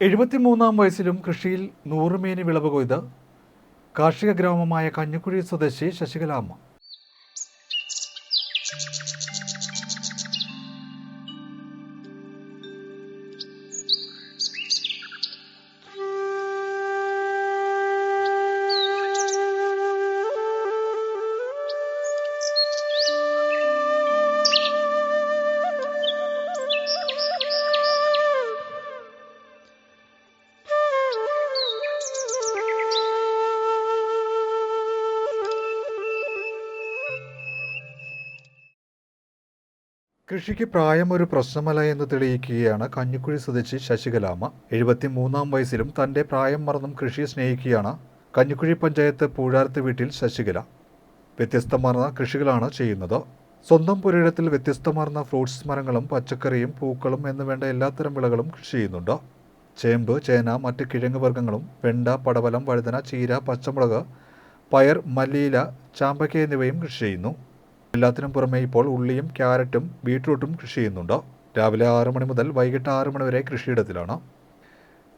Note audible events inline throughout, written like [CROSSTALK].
എഴുപത്തിമൂന്നാം വയസ്സിലും കൃഷിയിൽ നൂറുമേനി വിളവ് കൊയ്ത് കാർഷിക ഗ്രാമമായ കഞ്ഞിക്കുഴി സ്വദേശി ശശികലാമ്മ കൃഷിക്ക് പ്രായം ഒരു പ്രശ്നമല്ല എന്ന് തെളിയിക്കുകയാണ് കഞ്ഞിക്കുഴി സ്വദേശി ശശികലാമ. എഴുപത്തി മൂന്നാം വയസ്സിലും തന്റെ പ്രായം മറന്നും കൃഷിയെ സ്നേഹിക്കുകയാണ് കഞ്ഞിക്കുഴി പഞ്ചായത്ത് പൂഴാരത്ത് വീട്ടിൽ ശശികല. വ്യത്യസ്തമാർന്ന കൃഷികളാണ് ചെയ്യുന്നത്. സ്വന്തം പുരയിടത്തിൽ വ്യത്യസ്തമാർന്ന ഫ്രൂട്ട്സ് മരങ്ങളും പച്ചക്കറിയും പൂക്കളും എന്ന് വേണ്ട എല്ലാത്തരം വിളകളും കൃഷി ചെയ്യുന്നുണ്ട്. ചേമ്പ് ചേന മറ്റ് കിഴങ്ങ് വർഗങ്ങളും വെണ്ട പടവലം വഴുതന ചീര പച്ചമുളക് പയർ മല്ലിയില ചാമ്പയ്ക്ക എന്നിവയും കൃഷി ചെയ്യുന്നു. എല്ലാത്തിനും പുറമെ ഇപ്പോൾ ഉള്ളിയും ക്യാരറ്റും ബീട്രൂട്ടും കൃഷി ചെയ്യുന്നുണ്ട്. രാവിലെ ആറ് മണി മുതൽ വൈകിട്ട് ആറ് മണി വരെ കൃഷിയിടത്തിലാണ്.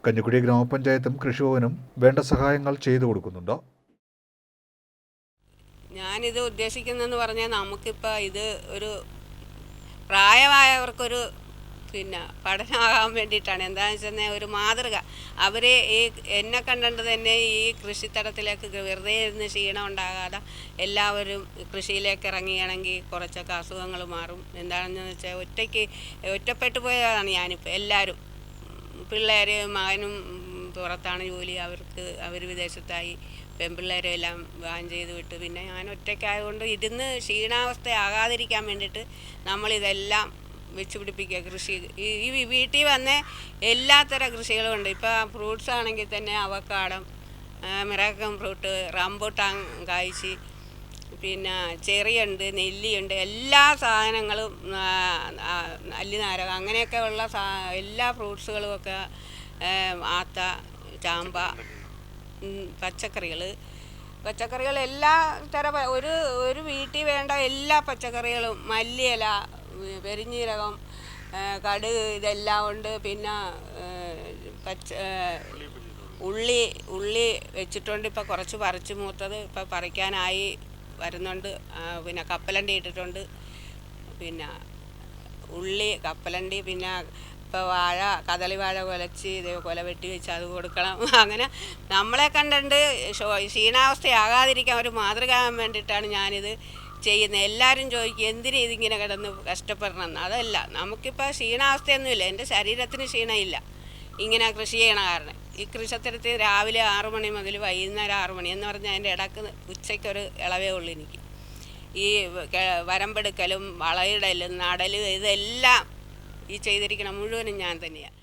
കഞ്ഞിക്കുടി ഗ്രാമപഞ്ചായത്തും കൃഷിഭവനും വേണ്ട സഹായങ്ങൾ ചെയ്തു കൊടുക്കുന്നുണ്ട്. ഞാനിത് ഉദ്ദേശിക്കുന്നതെന്ന് പറഞ്ഞാൽ നമുക്കിപ്പോൾ ഇത് ഒരു പ്രായമായവർക്കൊരു പിന്നെ പഠനമാകാൻ വേണ്ടിയിട്ടാണ്. എന്താണെന്ന് വെച്ചാൽ ഒരു മാതൃക. അവർ ഈ എന്നെ കണ്ടുകൊണ്ട് തന്നെ ഈ കൃഷിത്തടത്തിലേക്ക് വെറുതെ ഇരുന്ന് ക്ഷീണം ഉണ്ടാകാതെ എല്ലാവരും കൃഷിയിലേക്ക് ഇറങ്ങുകയാണെങ്കിൽ കുറച്ചൊക്കെ അസുഖങ്ങൾ മാറും. എന്താണെന്ന് വെച്ചാൽ ഒറ്റയ്ക്ക് ഒറ്റപ്പെട്ടു പോയതാണ് ഞാനിപ്പോൾ എല്ലാവരും പിള്ളേർ മകനും പുറത്താണ് ജോലി. അവർക്ക് അവർ വിദേശത്തായി. പെൺപിള്ളേരെ എല്ലാം വാൻ ചെയ്ത് വിട്ട്. പിന്നെ ഞാൻ ഒറ്റയ്ക്കായതുകൊണ്ട് ഇരുന്ന് ക്ഷീണാവസ്ഥ ആകാതിരിക്കാൻ വേണ്ടിയിട്ട് നമ്മളിതെല്ലാം വെച്ച് പിടിപ്പിക്കുക. കൃഷി ഈ വീട്ടിൽ വന്ന് എല്ലാത്തരം കൃഷികളും ഉണ്ട്. ഇപ്പോൾ ഫ്രൂട്ട്സ് ആണെങ്കിൽ തന്നെ അവക്കാടം മിറാക്കം ഫ്രൂട്ട് റംബൂട്ടാൻ കായ്ച്ചി പിന്നെ ചെറിയുണ്ട് നെല്ലിയുണ്ട് എല്ലാ സാധനങ്ങളും അല്ലിനാരകം അങ്ങനെയൊക്കെ ഉള്ള സാ എല്ലാ ഫ്രൂട്ട്സുകളും ഒക്കെ ആത്ത ചാമ്പ പച്ചക്കറികൾ പച്ചക്കറികൾ എല്ലാ തര ഒരു ഒരു വീട്ടിൽ വേണ്ട എല്ലാ പച്ചക്കറികളും മല്ലിയില ഏ, കടുക് ഇതെല്ലാം ഉണ്ട്. പിന്നെ പച്ച ഉള്ളി ഉള്ളി വെച്ചിട്ടുണ്ട്. ഇപ്പോൾ കുറച്ച് പറിച്ചു മൂത്തത് ഇപ്പോൾ പറിക്കാനായി വരുന്നുണ്ട്. പിന്നെ കപ്പലണ്ടി ഇട്ടിട്ടുണ്ട്. പിന്നെ ഉള്ളി കപ്പലണ്ടി പിന്നെ ഇപ്പോൾ വാഴ കദളി വാഴ കൊലച്ച് ഇതേ കൊല വെട്ടി വെച്ച് അത് കൊടുക്കണം. [LAUGHS] അങ്ങനെ നമ്മളെ കണ്ടുണ്ട് ക്ഷീണാവസ്ഥയാകാതിരിക്കാൻ ഒരു മാതൃകയാകാൻ വേണ്ടിയിട്ടാണ് ഞാനിത് ചെയ്യുന്നത് എല്ലാവരും ചോദിക്കും എന്തിനു ഇതിങ്ങനെ കിടന്ന് കഷ്ടപ്പെടണമെന്ന്? അതല്ല നമുക്കിപ്പോൾ ക്ഷീണാവസ്ഥയൊന്നുമില്ല. എന്റെ ശരീരത്തിന് ക്ഷീണമില്ല. ഇങ്ങനെ കൃഷി ചെയ്യണ കാരണം. ഈ കൃഷിത്തരത്തിൽ രാവിലെ ആറു മണി മുതൽ വൈകുന്നേരം ആറു മണി എന്ന് പറഞ്ഞാൽ അതിന്റെ ഇടയ്ക്ക് ഉച്ചയ്ക്കൊരു ഇളവേ ഉള്ളൂ എനിക്ക്. ഈ വരമ്പെടുക്കലും വളയിടലും നടലും ഇതെല്ലാം ഈ ചെയ്തിരിക്കണം മുഴുവനും ഞാൻ തന്നെയാണ്